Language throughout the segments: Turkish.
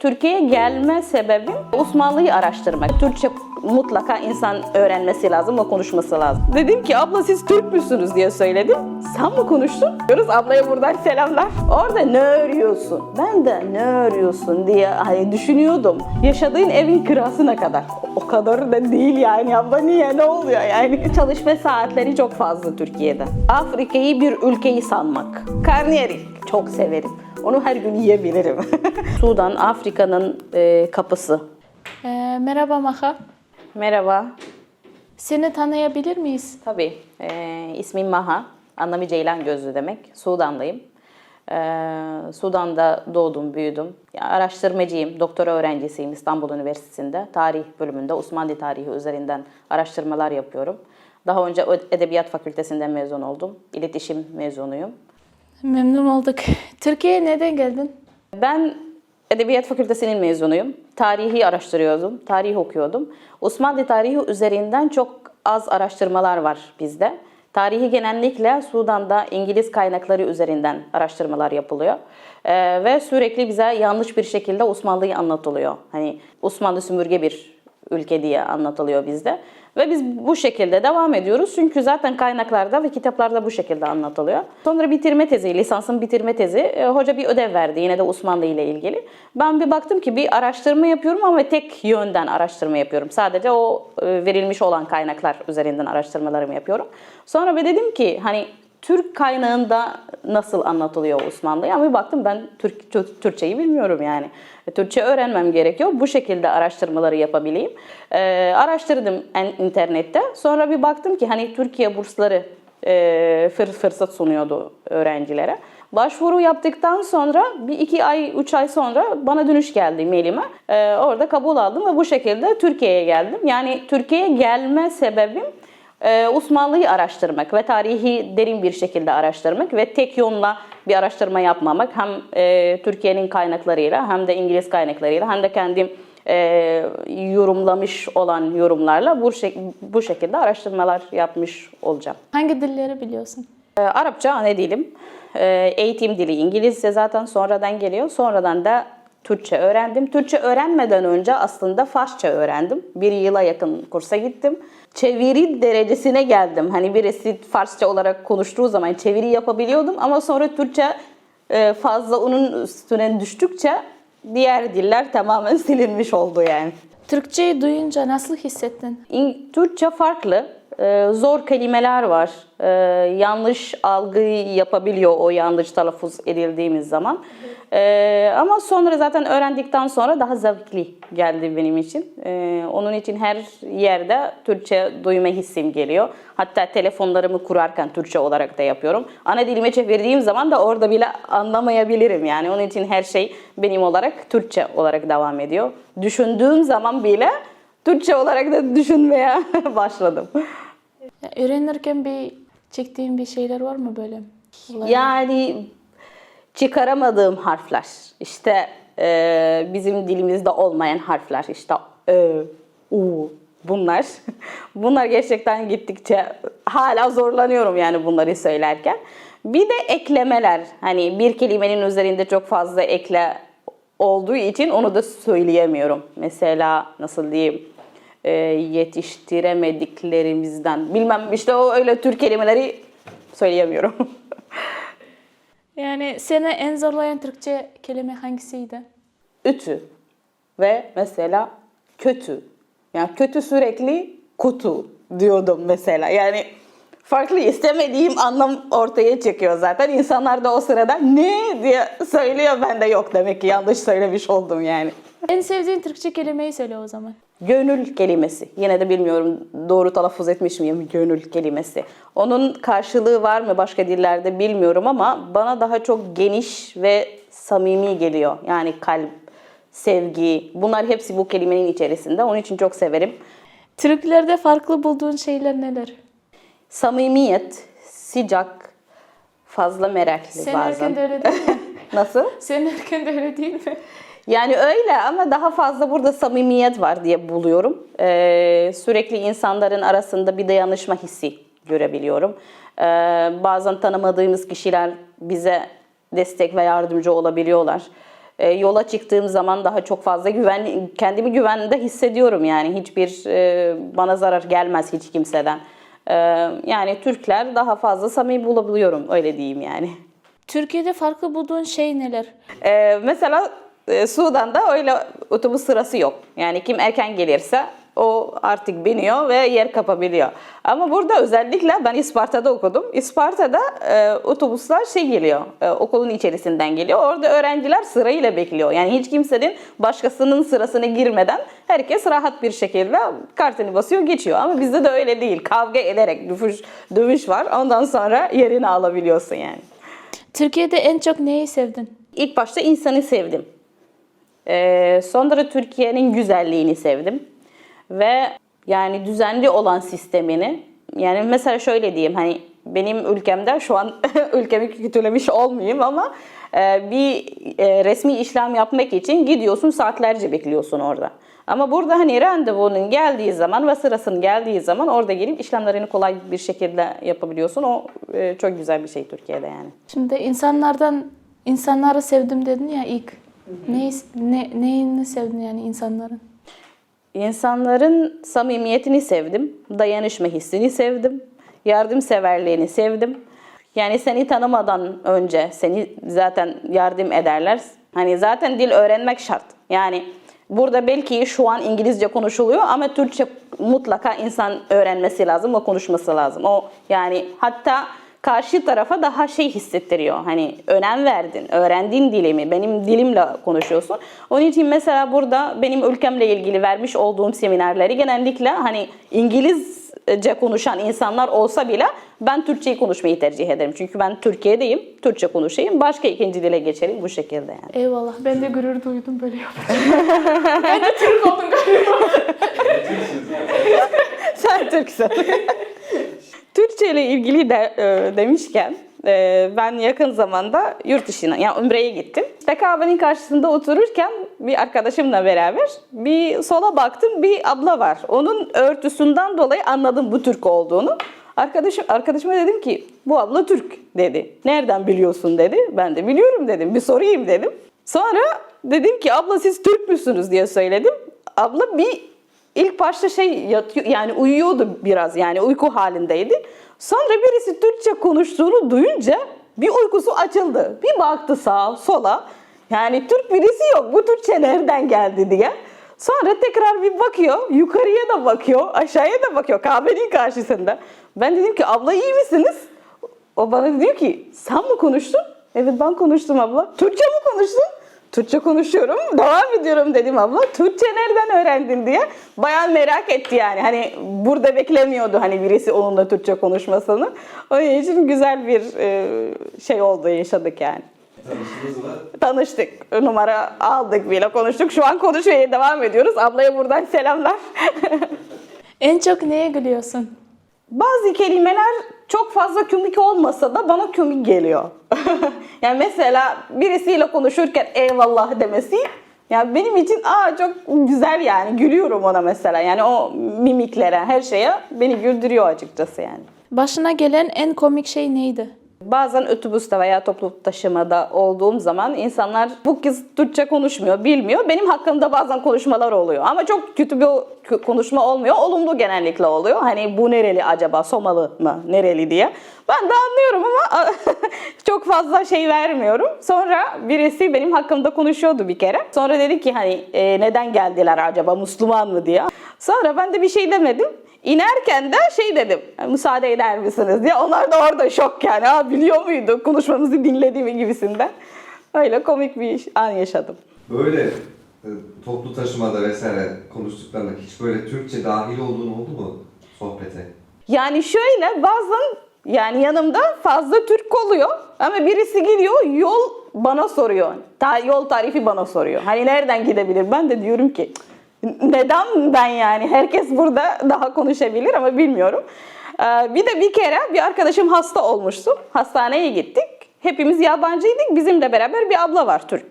Türkiye'ye gelme sebebim Osmanlı'yı araştırmak. Türkçe mutlaka insan öğrenmesi lazım, o konuşması lazım. Dedim ki abla siz Türk müsünüz diye söyledim. Sen mi konuştun? Diyoruz ablaya buradan selamlar. Orada ne örüyorsun? Ben de ne örüyorsun diye hani düşünüyordum. Yaşadığın evin kirasına kadar. O kadar da değil yani abla niye ne oluyor yani? Çalışma saatleri çok fazla Türkiye'de. Afrika'yı bir ülkeyi sanmak. Karnıyarık çok severim. Onu her gün yiyebilirim. Sudan Afrika'nın e, kapısı. Ee, merhaba Maha. Merhaba. Seni tanıyabilir miyiz? Tabii. E, ismim Maha. Anlamı Ceylan Gözlü demek. Sudanlıyım. E, Sudan'da doğdum, büyüdüm. Ya, araştırmacıyım, doktora öğrencisiyim İstanbul Üniversitesi'nde. Tarih bölümünde Osmanlı tarihi üzerinden araştırmalar yapıyorum. Daha önce Edebiyat Fakültesinden mezun oldum. İletişim mezunuyum. Memnun olduk. Türkiye'ye neden geldin? Ben Edebiyat Fakültesinin mezunuyum. Tarihi araştırıyordum, tarih okuyordum. Osmanlı tarihi üzerinden çok az araştırmalar var bizde. Tarihi genellikle Sudan'da İngiliz kaynakları üzerinden araştırmalar yapılıyor. Ee, ve sürekli bize yanlış bir şekilde Osmanlı'yı anlatılıyor. Hani Osmanlı sömürge bir ülke diye anlatılıyor bizde. Ve biz bu şekilde devam ediyoruz. Çünkü zaten kaynaklarda ve kitaplarda bu şekilde anlatılıyor. Sonra bitirme tezi, lisansın bitirme tezi, e, hoca bir ödev verdi yine de Osmanlı ile ilgili. Ben bir baktım ki bir araştırma yapıyorum ama tek yönden araştırma yapıyorum. Sadece o e, verilmiş olan kaynaklar üzerinden araştırmalarımı yapıyorum. Sonra bir dedim ki hani Türk kaynağında nasıl anlatılıyor Osmanlı? Ama bir baktım ben Türk, Türk- Türkçeyi bilmiyorum yani. Türkçe öğrenmem gerekiyor. Bu şekilde araştırmaları yapabileyim. Ee, araştırdım en, internette. Sonra bir baktım ki hani Türkiye bursları e, fır- fırsat sunuyordu öğrencilere. Başvuru yaptıktan sonra bir iki ay, üç ay sonra bana dönüş geldi mailime. Ee, orada kabul aldım ve bu şekilde Türkiye'ye geldim. Yani Türkiye'ye gelme sebebim ee, Osmanlı'yı araştırmak ve tarihi derin bir şekilde araştırmak ve tek yönla bir araştırma yapmamak hem e, Türkiye'nin kaynaklarıyla hem de İngiliz kaynaklarıyla hem de kendim e, yorumlamış olan yorumlarla bu, şek- bu şekilde araştırmalar yapmış olacağım. Hangi dilleri biliyorsun? Ee, Arapça ana dilim. Ee, Eğitim dili İngilizce zaten sonradan geliyor. Sonradan da Türkçe öğrendim. Türkçe öğrenmeden önce aslında Farsça öğrendim. Bir yıla yakın kursa gittim. Çeviri derecesine geldim. Hani birisi Farsça olarak konuştuğu zaman çeviri yapabiliyordum ama sonra Türkçe e, fazla onun üstüne düştükçe diğer diller tamamen silinmiş oldu yani. Türkçeyi duyunca nasıl hissettin? Türkçe farklı. Ee, zor kelimeler var. Ee, yanlış algı yapabiliyor o yanlış telaffuz edildiğimiz zaman. Ee, ama sonra zaten öğrendikten sonra daha zevkli geldi benim için. Onun için her yerde Türkçe duyma hissim geliyor. Hatta telefonlarımı kurarken Türkçe olarak da yapıyorum. Ana dilime çevirdiğim zaman da orada bile anlamayabilirim. Yani onun için her şey benim olarak Türkçe olarak devam ediyor. Düşündüğüm zaman bile Türkçe olarak da düşünmeye başladım. Ya, öğrenirken bir çektiğin bir şeyler var mı böyle? Olay- Yani çıkaramadığım harfler. İşte e, bizim dilimizde olmayan harfler. İşte ö, u bunlar. Bunlar gerçekten gittikçe hala zorlanıyorum yani bunları söylerken. Bir de eklemeler. Hani bir kelimenin üzerinde çok fazla ekle olduğu için onu da söyleyemiyorum. Mesela nasıl diyeyim? E, yetiştiremediklerimizden. Bilmem işte o öyle tür kelimeleri söyleyemiyorum. Yani seni en zorlayan Türkçe kelime hangisiydi? ütü ve mesela kötü. Yani kötü sürekli kutu diyordum mesela. Yani farklı istemediğim anlam ortaya çıkıyor zaten. İnsanlar da o sırada ne diye söylüyor. Ben de yok demek ki yanlış söylemiş oldum yani. En sevdiğin Türkçe kelimeyi söyle o zaman. Gönül kelimesi. Yine de bilmiyorum doğru telaffuz etmiş miyim gönül kelimesi. Onun karşılığı var mı başka dillerde bilmiyorum ama bana daha çok geniş ve samimi geliyor. Yani kalp, sevgi bunlar hepsi bu kelimenin içerisinde. Onun için çok severim. Türklerde farklı bulduğun şeyler neler? Samimiyet, sıcak, fazla meraklı Sen bazen. erken de öyle değil mi? Nasıl? Sen erken de öyle değil mi? Yani öyle ama daha fazla burada samimiyet var diye buluyorum. Ee, sürekli insanların arasında bir dayanışma hissi görebiliyorum. Ee, bazen tanımadığımız kişiler bize destek ve yardımcı olabiliyorlar. E, yola çıktığım zaman daha çok fazla güven, kendimi güvende hissediyorum yani hiçbir e, bana zarar gelmez hiç kimseden. E, yani Türkler daha fazla samimi bulabiliyorum öyle diyeyim yani. Türkiye'de farklı bulduğun şey neler? Ee, mesela e, Sudan'da öyle otobüs sırası yok. Yani kim erken gelirse o artık biniyor ve yer kapabiliyor. Ama burada özellikle ben İsparta'da okudum. İsparta'da e, otobüsler şey geliyor, e, okulun içerisinden geliyor. Orada öğrenciler sırayla bekliyor. Yani hiç kimsenin başkasının sırasına girmeden herkes rahat bir şekilde kartını basıyor geçiyor. Ama bizde de öyle değil. Kavga ederek dövüş, dövüş var. Ondan sonra yerini alabiliyorsun yani. Türkiye'de en çok neyi sevdin? İlk başta insanı sevdim. Ee, sonra Türkiye'nin güzelliğini sevdim. Ve yani düzenli olan sistemini. Yani mesela şöyle diyeyim hani benim ülkemde şu an ülkemi kötülemiş olmayayım ama e, bir e, resmi işlem yapmak için gidiyorsun saatlerce bekliyorsun orada. Ama burada hani randevunun geldiği zaman ve sırasının geldiği zaman orada gelip işlemlerini kolay bir şekilde yapabiliyorsun. O e, çok güzel bir şey Türkiye'de yani. Şimdi insanlardan insanları sevdim dedin ya ilk. Neyi, ne, neyini sevdin yani insanların? İnsanların samimiyetini sevdim, dayanışma hissini sevdim, yardımseverliğini sevdim. Yani seni tanımadan önce seni zaten yardım ederler. Hani zaten dil öğrenmek şart. Yani burada belki şu an İngilizce konuşuluyor ama Türkçe mutlaka insan öğrenmesi lazım ve konuşması lazım. O yani hatta karşı tarafa daha şey hissettiriyor. Hani önem verdin, öğrendiğin dilimi, benim dilimle konuşuyorsun. Onun için mesela burada benim ülkemle ilgili vermiş olduğum seminerleri genellikle hani İngilizce konuşan insanlar olsa bile ben Türkçeyi konuşmayı tercih ederim. Çünkü ben Türkiye'deyim, Türkçe konuşayım, başka ikinci dile geçelim bu şekilde yani. Eyvallah. Ben de gurur duydum böyle yapınca. ben de Türk oldum galiba. Sen Türksün. Türkçe ile ilgili de e, demişken e, ben yakın zamanda yurt dışına yani Umre'ye gittim. İşte kahvenin karşısında otururken bir arkadaşımla beraber bir sola baktım bir abla var. Onun örtüsünden dolayı anladım bu Türk olduğunu. Arkadaşım arkadaşıma dedim ki bu abla Türk dedi. Nereden biliyorsun dedi. Ben de biliyorum dedim. Bir sorayım dedim. Sonra dedim ki abla siz Türk müsünüz diye söyledim. Abla bir İlk başta şey yatıyor yani uyuyordu biraz yani uyku halindeydi. Sonra birisi Türkçe konuştuğunu duyunca bir uykusu açıldı. Bir baktı sağa sola. Yani Türk birisi yok. Bu Türkçe nereden geldi diye. Sonra tekrar bir bakıyor. Yukarıya da bakıyor. Aşağıya da bakıyor. Kahvenin karşısında. Ben dedim ki abla iyi misiniz? O bana diyor ki sen mi konuştun? Evet ben konuştum abla. Türkçe mi konuştun? Türkçe konuşuyorum. Devam ediyorum dedim abla. Türkçe nereden öğrendin diye. Bayağı merak etti yani. Hani burada beklemiyordu hani birisi onunla Türkçe konuşmasını. Onun için güzel bir e, şey oldu yaşadık yani. Tanıştınız mı? Tanıştık. Numara aldık bile konuştuk. Şu an konuşmaya devam ediyoruz. Ablaya buradan selamlar. En çok neye gülüyorsun? Bazı kelimeler çok fazla komik olmasa da bana komik geliyor. yani mesela birisiyle konuşurken eyvallah demesi yani benim için aa çok güzel yani gülüyorum ona mesela. Yani o mimiklere, her şeye beni güldürüyor açıkçası yani. Başına gelen en komik şey neydi? Bazen otobüste veya toplu taşımada olduğum zaman insanlar bu kız Türkçe konuşmuyor, bilmiyor. Benim hakkımda bazen konuşmalar oluyor. Ama çok kötü bir konuşma olmuyor. Olumlu genellikle oluyor. Hani bu nereli acaba, Somalı mı, nereli diye. Ben de anlıyorum ama çok fazla şey vermiyorum. Sonra birisi benim hakkımda konuşuyordu bir kere. Sonra dedi ki hani e, neden geldiler acaba, Müslüman mı diye. Sonra ben de bir şey demedim. İnerken de şey dedim, müsaade eder misiniz diye. Onlar da orada şok yani. Aa, biliyor muydu konuşmamızı dinlediğimi gibisinden. Öyle komik bir an yaşadım. Böyle e, toplu taşımada vesaire konuştuklarında hiç böyle Türkçe dahil olduğun oldu mu sohbete? Yani şöyle bazen yani yanımda fazla Türk oluyor ama birisi geliyor yol bana soruyor. Ta, yol tarifi bana soruyor. Hani nereden gidebilir? Ben de diyorum ki neden ben yani? Herkes burada daha konuşabilir ama bilmiyorum. Ee, bir de bir kere bir arkadaşım hasta olmuştu. Hastaneye gittik. Hepimiz yabancıydık. Bizimle beraber bir abla var Türk.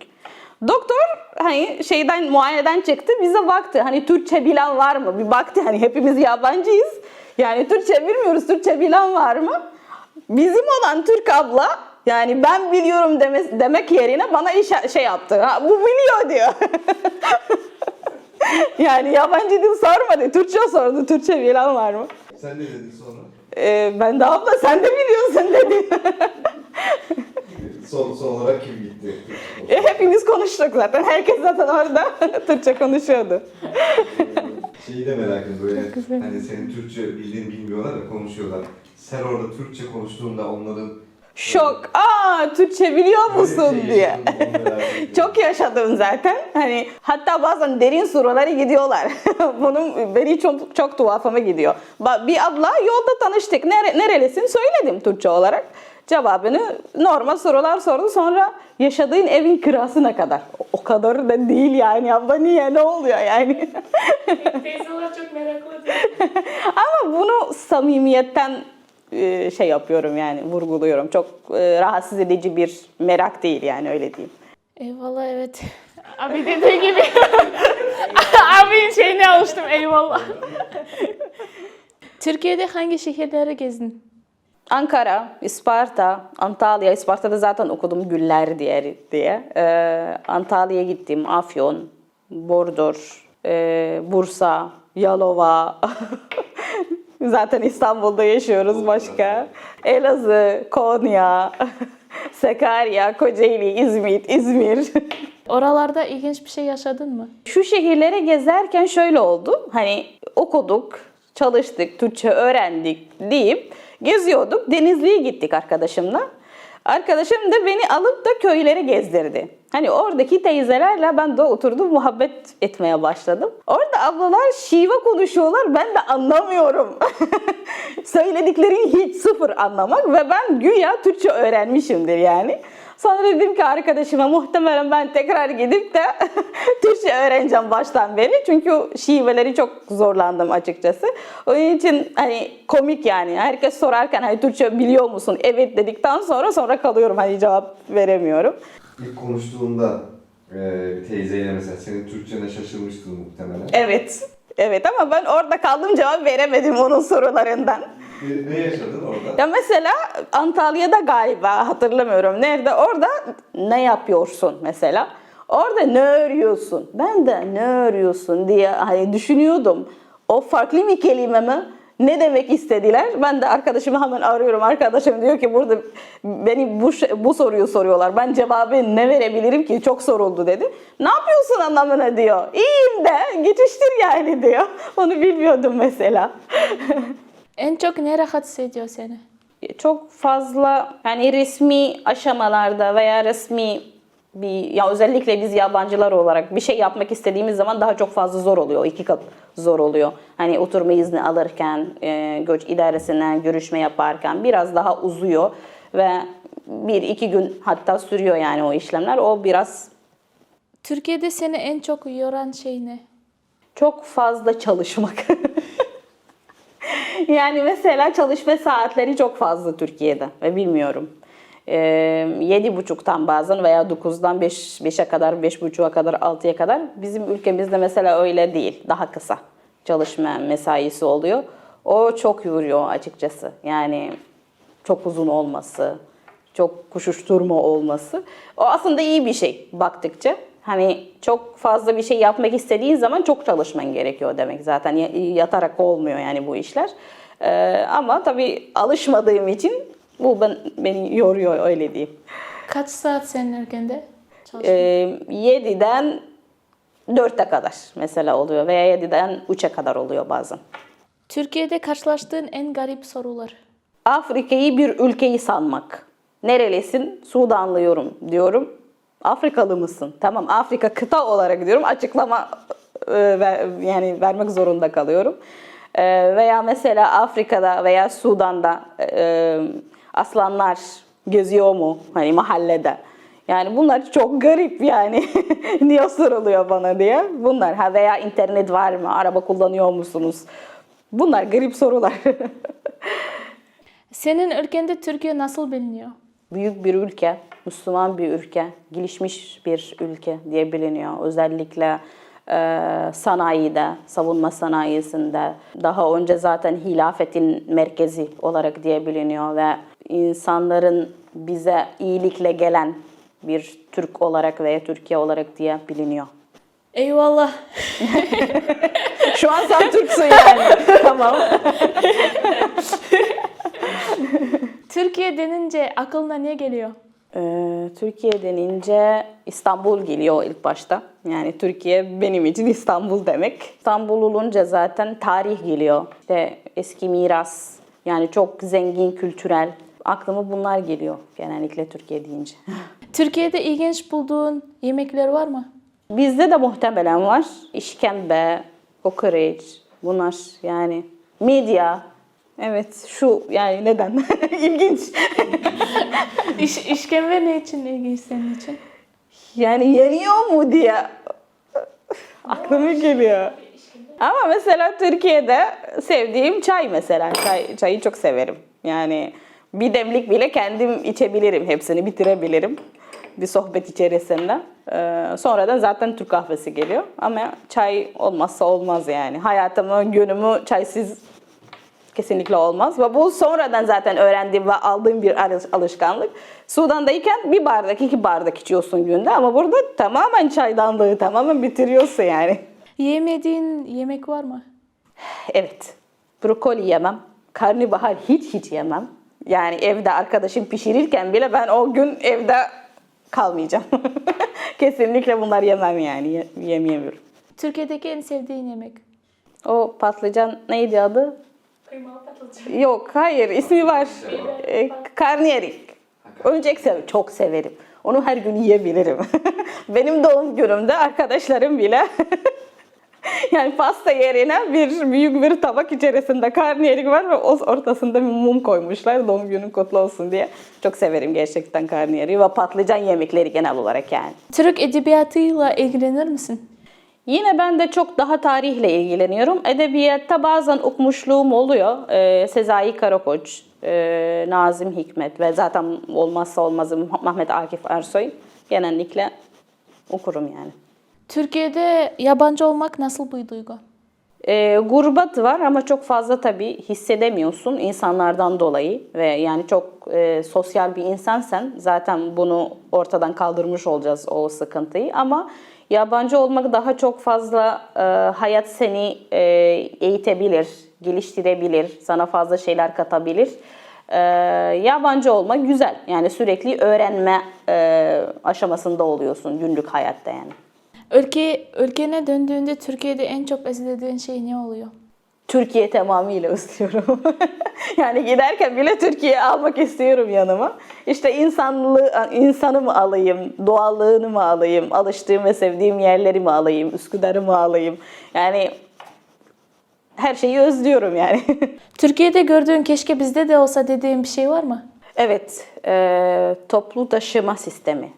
Doktor hani şeyden muayeneden çıktı bize baktı. Hani Türkçe bilen var mı? Bir baktı hani hepimiz yabancıyız. Yani Türkçe bilmiyoruz. Türkçe bilen var mı? Bizim olan Türk abla Yani ben biliyorum deme, demek yerine bana iş şey yaptı. Ha, bu biliyor diyor. yani yabancı dil sormadı. Türkçe sordu. Türkçe bilen var mı? Sen ne dedin sonra? Ee, ben de abla sen de biliyorsun dedi. Son, son olarak kim gitti? E, Hepimiz konuştuk zaten. Herkes zaten orada Türkçe konuşuyordu. Şeyi de merak ediyorum böyle hani senin Türkçe bildiğini bilmiyorlar da konuşuyorlar. Sen orada Türkçe konuştuğunda onların Şok. Aa Türkçe biliyor musun diye. Çok yaşadım zaten. Hani hatta bazen derin sorulara gidiyorlar. Bunun beni çok çok tuhafıma gidiyor. Bir abla yolda tanıştık. Nere, nerelisin? Söyledim Türkçe olarak. Cevabını normal sorular sordu. Sonra yaşadığın evin kirasına kadar. O kadar da değil yani abla niye ne oluyor yani. Teyzeler çok meraklı Ama bunu samimiyetten e, şey yapıyorum yani vurguluyorum. Çok e, rahatsız edici bir merak değil yani öyle diyeyim. Eyvallah evet. Abi dediği gibi. Abinin şeyine alıştım eyvallah. Türkiye'de hangi şehirleri gezdin? Ankara, Isparta, Antalya. Isparta'da zaten okudum Güller diye. diye. Ee, Antalya'ya gittim, Afyon, Burdur, e, Bursa, Yalova. zaten İstanbul'da yaşıyoruz başka. Elazığ, Konya, Sakarya, Kocaeli, İzmit, İzmir. Oralarda ilginç bir şey yaşadın mı? Şu şehirleri gezerken şöyle oldu. Hani okuduk, çalıştık, Türkçe öğrendik deyip geziyorduk. Denizli'ye gittik arkadaşımla. Arkadaşım da beni alıp da köylere gezdirdi. Hani oradaki teyzelerle ben de oturdum muhabbet etmeye başladım. Orada ablalar şive konuşuyorlar ben de anlamıyorum. Söylediklerini hiç sıfır anlamak ve ben güya Türkçe öğrenmişimdir yani. Sonra dedim ki arkadaşıma muhtemelen ben tekrar gidip de Türkçe öğreneceğim baştan beri. Çünkü şiveleri çok zorlandım açıkçası. Onun için hani komik yani. Herkes sorarken hani Türkçe biliyor musun? Evet dedikten sonra sonra kalıyorum hani cevap veremiyorum. İlk konuştuğunda e, bir teyzeyle mesela senin Türkçene şaşırmıştın muhtemelen. Evet. Evet ama ben orada kaldım cevap veremedim onun sorularından. Ne, ne yaşadın orada? Ya mesela Antalya'da galiba hatırlamıyorum nerede orada ne yapıyorsun mesela. Orada ne örüyorsun? Ben de ne örüyorsun diye hani düşünüyordum. O farklı bir kelime mi? Ne demek istediler? Ben de arkadaşımı hemen arıyorum. Arkadaşım diyor ki burada beni bu, bu soruyu soruyorlar. Ben cevabı ne verebilirim ki? Çok soruldu dedi. Ne yapıyorsun anlamına diyor. İyiyim de geçiştir yani diyor. Onu bilmiyordum mesela. En çok ne rahatsız ediyor seni? çok fazla yani resmi aşamalarda veya resmi bir ya özellikle biz yabancılar olarak bir şey yapmak istediğimiz zaman daha çok fazla zor oluyor. iki kat zor oluyor. Hani oturma izni alırken, e, göç idaresinden görüşme yaparken biraz daha uzuyor ve bir iki gün hatta sürüyor yani o işlemler. O biraz Türkiye'de seni en çok yoran şey ne? çok fazla çalışmak. yani mesela çalışma saatleri çok fazla Türkiye'de ve bilmiyorum. Yedi buçuktan bazen veya dokuzdan beş, beşe kadar, beş buçuğa kadar, altıya kadar. Bizim ülkemizde mesela öyle değil. Daha kısa çalışma mesaisi oluyor. O çok yoruyor açıkçası. Yani çok uzun olması, çok koşuşturma olması. O aslında iyi bir şey baktıkça. Hani çok fazla bir şey yapmak istediğin zaman çok çalışman gerekiyor demek zaten. Ya- Yatarak olmuyor yani bu işler. Ee, ama tabii alışmadığım için bu ben, beni yoruyor öyle diyeyim. Kaç saat senin ülkende? Ee, 7'den 4'e kadar mesela oluyor veya 7'den 3'e kadar oluyor bazen. Türkiye'de karşılaştığın en garip sorular. Afrika'yı bir ülkeyi sanmak. Nerelisin? Sudanlıyorum diyorum. Afrikalı mısın? Tamam Afrika kıta olarak diyorum. Açıklama e, ver- yani vermek zorunda kalıyorum. E, veya mesela Afrika'da veya Sudan'da e, aslanlar geziyor mu? Hani mahallede. Yani bunlar çok garip yani. Niye soruluyor bana diye. Bunlar ha veya internet var mı? Araba kullanıyor musunuz? Bunlar garip sorular. Senin ülkende Türkiye nasıl biliniyor? büyük bir ülke, Müslüman bir ülke, gelişmiş bir ülke diye biliniyor. Özellikle e, sanayide, savunma sanayisinde daha önce zaten hilafetin merkezi olarak diye biliniyor ve insanların bize iyilikle gelen bir Türk olarak veya Türkiye olarak diye biliniyor. Eyvallah. Şu an sen Türksün yani. tamam. Türkiye denince aklına ne geliyor? Ee, Türkiye denince İstanbul geliyor ilk başta. Yani Türkiye benim için İstanbul demek. İstanbul olunca zaten tarih geliyor. İşte eski miras, yani çok zengin kültürel. Aklıma bunlar geliyor genellikle Türkiye deyince. Türkiye'de ilginç bulduğun yemekler var mı? Bizde de muhtemelen var. İşkembe, kokoreç, bunlar yani medya. Evet şu yani neden? İlginç. İş, işkembe ne için ilginç senin için? Yani yeniyor mu diye aklıma geliyor. Ama mesela Türkiye'de sevdiğim çay mesela. Çay, çayı çok severim. Yani bir demlik bile kendim içebilirim. Hepsini bitirebilirim. Bir sohbet içerisinde. Ee, sonradan zaten Türk kahvesi geliyor. Ama çay olmazsa olmaz yani. Hayatımı, günümü çaysız kesinlikle olmaz. Ve bu sonradan zaten öğrendiğim ve aldığım bir alış- alışkanlık. Sudan'dayken bir bardak, iki bardak içiyorsun günde ama burada tamamen çaydanlığı tamamen bitiriyorsun yani. Yemediğin yemek var mı? Evet, brokoli yemem, karnabahar hiç hiç yemem. Yani evde arkadaşım pişirirken bile ben o gün evde kalmayacağım. Kesinlikle bunlar yemem yani, ye- yemeyemiyorum. Türkiye'deki en sevdiğin yemek? O patlıcan neydi adı? Kıymalı patlıcan. Yok, hayır. ismi var. E, karnıyarık. Oyuncak sev çok severim. Onu her gün yiyebilirim. Benim doğum günümde arkadaşlarım bile yani pasta yerine bir büyük bir tabak içerisinde karnıyarık var ve o ortasında bir mum koymuşlar doğum günün kutlu olsun diye. Çok severim gerçekten karnıyarığı ve patlıcan yemekleri genel olarak yani. Türk edebiyatıyla ilgilenir misin? Yine ben de çok daha tarihle ilgileniyorum. Edebiyatta bazen okumuşluğum oluyor. Ee, Sezai Karakoç, e, Nazım Hikmet ve zaten olmazsa olmazım Mehmet Akif Ersoy. Genellikle okurum yani. Türkiye'de yabancı olmak nasıl bir duygu? Ee, gurbet var ama çok fazla tabii hissedemiyorsun insanlardan dolayı ve yani çok e, sosyal bir insansen zaten bunu ortadan kaldırmış olacağız o sıkıntıyı ama yabancı olmak daha çok fazla e, hayat seni e, eğitebilir, geliştirebilir, sana fazla şeyler katabilir. E, yabancı olmak güzel yani sürekli öğrenme e, aşamasında oluyorsun günlük hayatta yani. Ülke, ülkene döndüğünde Türkiye'de en çok özlediğin şey ne oluyor? Türkiye tamamıyla istiyorum. yani giderken bile Türkiye almak istiyorum yanıma. İşte insanlığı, insanı mı alayım, doğallığını mı alayım, alıştığım ve sevdiğim yerleri mi alayım, Üsküdar'ı mı alayım? Yani her şeyi özlüyorum yani. Türkiye'de gördüğün keşke bizde de olsa dediğin bir şey var mı? evet, e, toplu taşıma sistemi.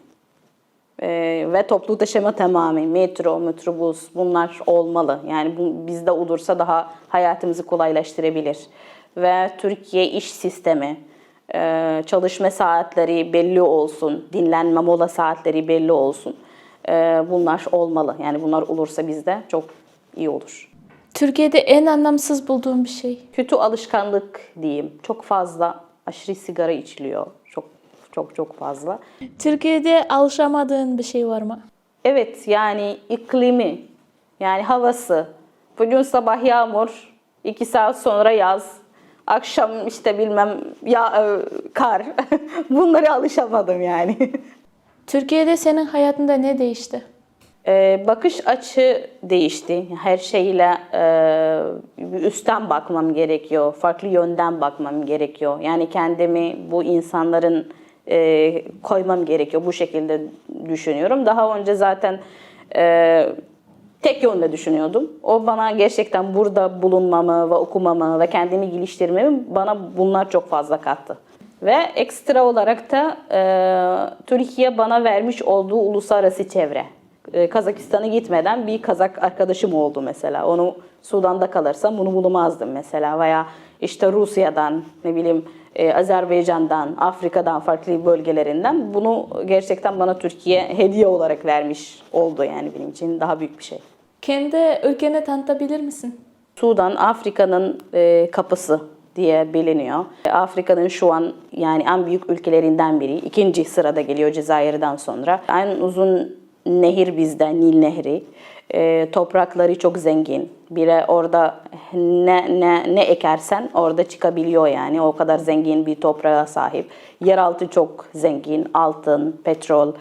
E, ve toplu taşıma tamamı, metro, metrobüs bunlar olmalı. Yani bu bizde olursa daha hayatımızı kolaylaştırabilir. Ve Türkiye iş sistemi, e, çalışma saatleri belli olsun, dinlenme mola saatleri belli olsun. E, bunlar olmalı. Yani bunlar olursa bizde çok iyi olur. Türkiye'de en anlamsız bulduğun bir şey. Kötü alışkanlık diyeyim. Çok fazla aşırı sigara içiliyor. Çok çok fazla. Türkiye'de alışamadığın bir şey var mı? Evet yani iklimi, yani havası. Bugün sabah yağmur, iki saat sonra yaz, akşam işte bilmem ya e, kar. Bunlara alışamadım yani. Türkiye'de senin hayatında ne değişti? Ee, bakış açı değişti. Her şeyle e, üstten bakmam gerekiyor. Farklı yönden bakmam gerekiyor. Yani kendimi bu insanların e, koymam gerekiyor. Bu şekilde düşünüyorum. Daha önce zaten e, tek yönde düşünüyordum. O bana gerçekten burada bulunmamı ve okumamı ve kendimi geliştirmemi bana bunlar çok fazla kattı. Ve ekstra olarak da e, Türkiye bana vermiş olduğu uluslararası çevre. E, Kazakistan'a gitmeden bir Kazak arkadaşım oldu mesela. Onu Sudan'da kalırsam bunu bulamazdım mesela. Veya işte Rusya'dan, ne bileyim e, Azerbaycan'dan, Afrika'dan, farklı bölgelerinden bunu gerçekten bana Türkiye hediye olarak vermiş oldu yani benim için daha büyük bir şey. Kendi ülkeni tanıtabilir misin? Sudan Afrika'nın e, kapısı diye biliniyor. Afrika'nın şu an yani en büyük ülkelerinden biri. İkinci sırada geliyor Cezayir'den sonra. En uzun nehir bizde Nil Nehri. E, toprakları çok zengin. Bile orada ne, ne, ne ekersen orada çıkabiliyor yani. O kadar zengin bir toprağa sahip. Yeraltı çok zengin. Altın, petrol,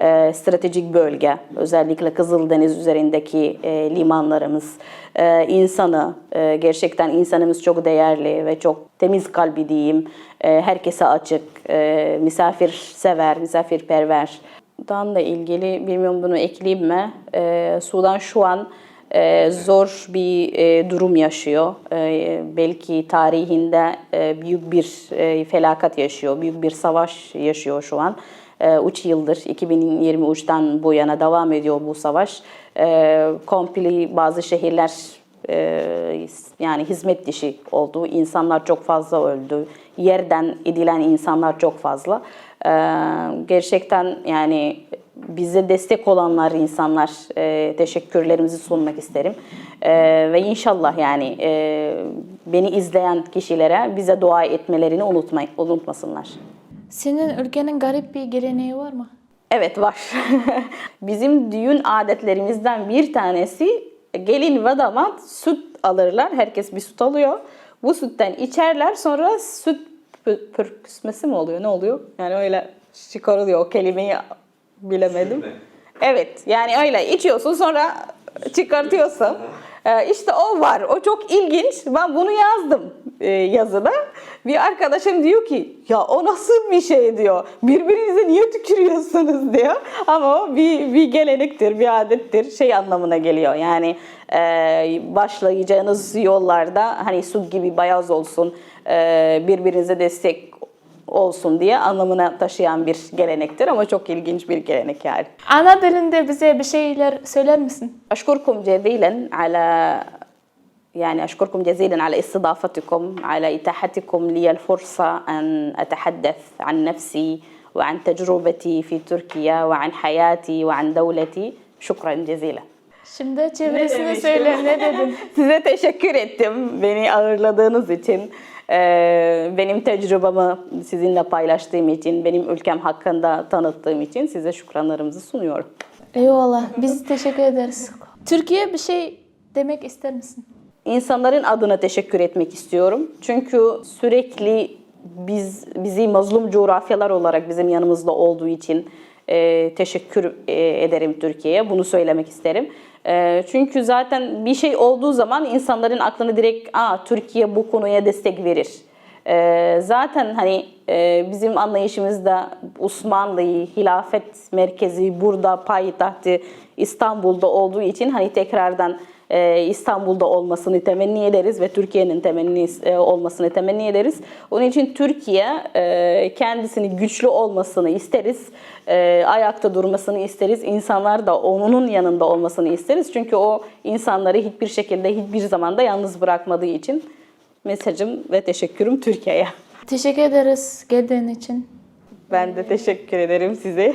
e, stratejik bölge. Özellikle Kızıldeniz üzerindeki e, limanlarımız. E, insanı, e, gerçekten insanımız çok değerli ve çok temiz kalbi diyeyim. E, herkese açık, e, misafir sever, misafirperver. Dan da ilgili bilmiyorum bunu ekleyeyim mi? Ee, Sudan şu an e, zor bir e, durum yaşıyor. E, belki tarihinde e, büyük bir e, felaket yaşıyor, büyük bir savaş yaşıyor şu an. 3 yıldır, 2023'ten bu yana devam ediyor bu savaş. E, komple bazı şehirler e, yani hizmet dışı oldu. İnsanlar çok fazla öldü. Yerden edilen insanlar çok fazla. Gerçekten yani bize destek olanlar insanlar e, teşekkürlerimizi sunmak isterim. E, ve inşallah yani e, beni izleyen kişilere bize dua etmelerini unutma, unutmasınlar. Senin ülkenin garip bir geleneği var mı? Evet var. Bizim düğün adetlerimizden bir tanesi gelin ve damat süt alırlar. Herkes bir süt alıyor. Bu sütten içerler sonra süt pü- pürküsmesi mi oluyor? Ne oluyor? Yani öyle çıkarılıyor. O kelimeyi bilemedim. Süt mü? Evet yani öyle içiyorsun sonra çıkartıyorsun. Ee, işte o var. O çok ilginç. Ben bunu yazdım e, yazıda. Bir arkadaşım diyor ki ya o nasıl bir şey diyor. Birbirinize niye tükürüyorsunuz diyor. Ama o bir, bir gelenektir, bir adettir. Şey anlamına geliyor. Yani e, başlayacağınız yollarda hani su gibi beyaz olsun. e, birbirinize destek olsun diye anlamına taşıyan bir gelenektir ama çok ilginç bir gelenek yani. Ana dilinde bize bir şeyler söyler misin? أشكركم جزيلا على يعني أشكركم جزيلا على استضافتكم على إتاحتكم لي الفرصة أن أتحدث عن نفسي وعن تجربتي في تركيا وعن حياتي وعن دولتي شكرا جزيلا Şimdi çevirisini söyle. Ne dedin? Size teşekkür ettim beni ağırladığınız için. Ee, benim tecrübemi sizinle paylaştığım için, benim ülkem hakkında tanıttığım için size şükranlarımızı sunuyorum. Eyvallah. Biz teşekkür ederiz. Türkiye bir şey demek ister misin? İnsanların adına teşekkür etmek istiyorum. Çünkü sürekli biz bizi mazlum coğrafyalar olarak bizim yanımızda olduğu için e, teşekkür e, ederim Türkiye'ye. Bunu söylemek isterim. E, çünkü zaten bir şey olduğu zaman insanların aklına direkt Aa, Türkiye bu konuya destek verir. E, zaten hani e, bizim anlayışımızda Osmanlı'yı, hilafet merkezi burada payitahtı İstanbul'da olduğu için hani tekrardan e, İstanbul'da olmasını temenni ederiz ve Türkiye'nin temenni e, olmasını temenni ederiz. Onun için Türkiye e, kendisini güçlü olmasını isteriz, e, ayakta durmasını isteriz. İnsanlar da onun yanında olmasını isteriz. Çünkü o insanları hiçbir şekilde hiçbir zamanda yalnız bırakmadığı için mesajım ve teşekkürüm Türkiye'ye. Teşekkür ederiz geldiğin için. Ben de teşekkür ederim size.